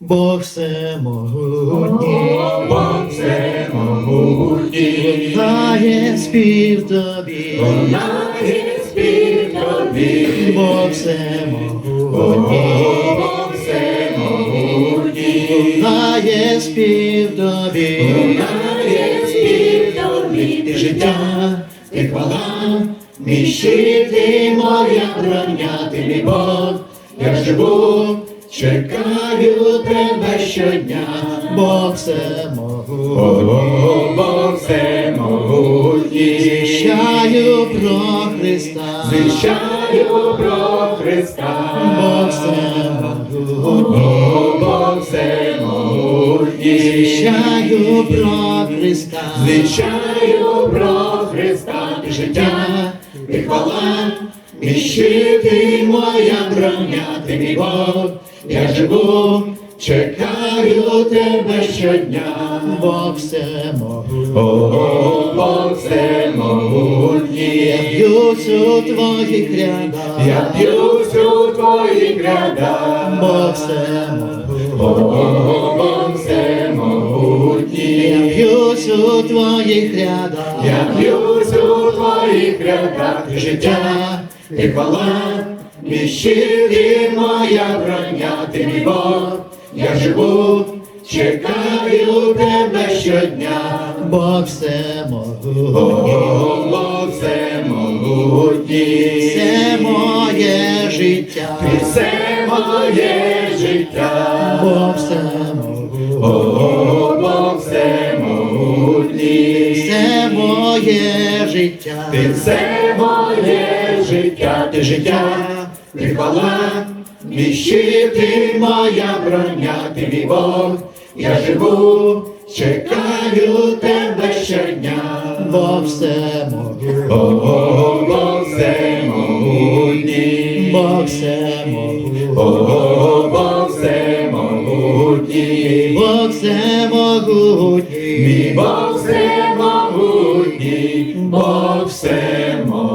Бог всемогутній, Бог всемогутній, дає спів тобі, лунає спів тобі, Бог всемогутній, Бог всемогутній, дає спів тобі, лунає спів тобі, ти життя, ти хвала, мій щит і моя броня, ти мій Бог, я живу, чекаю тебе щодня, Бог всемогутній, О, Бог всемогутній, звіщаю про Христа, звіщаю про Христа, Бог всемогутній, О, Бог всемогутній, звіщаю про Христа, звіщаю про Христа, ти життя, ти хвала, і моя броня, ти мій Бог, я живу, чекаю тебе щодня, Бог всемогутній. О, Бог всемогутній, Б'юсь у твоїх рядах, я б'юсь у твоїх рядах, Бог всемогутній. О, Бог Я всемогутній, б'юсь у твоїх рядах, я б'юсь у твоїх рядах, життя, ти хвала, мій щит і моя броня, ти мій Бог, я живу, чекаю тебе щодня, Бог всемогутній. О, Бог всемогутній, Це моє життя, все моє життя, Бог всемогутній. О, Бог Це моє життя, ти все моє життя, ти життя, ти хвала, мій щит і моя броня, ти мій Бог, я живу, чекаю тебе щодня, Бог всемогутній, О, Бог всемогутній, Бог всемогутній, О, Бог всемогутній, Бог всемогутній, мій Бог всемогутній, Бог всемогутній.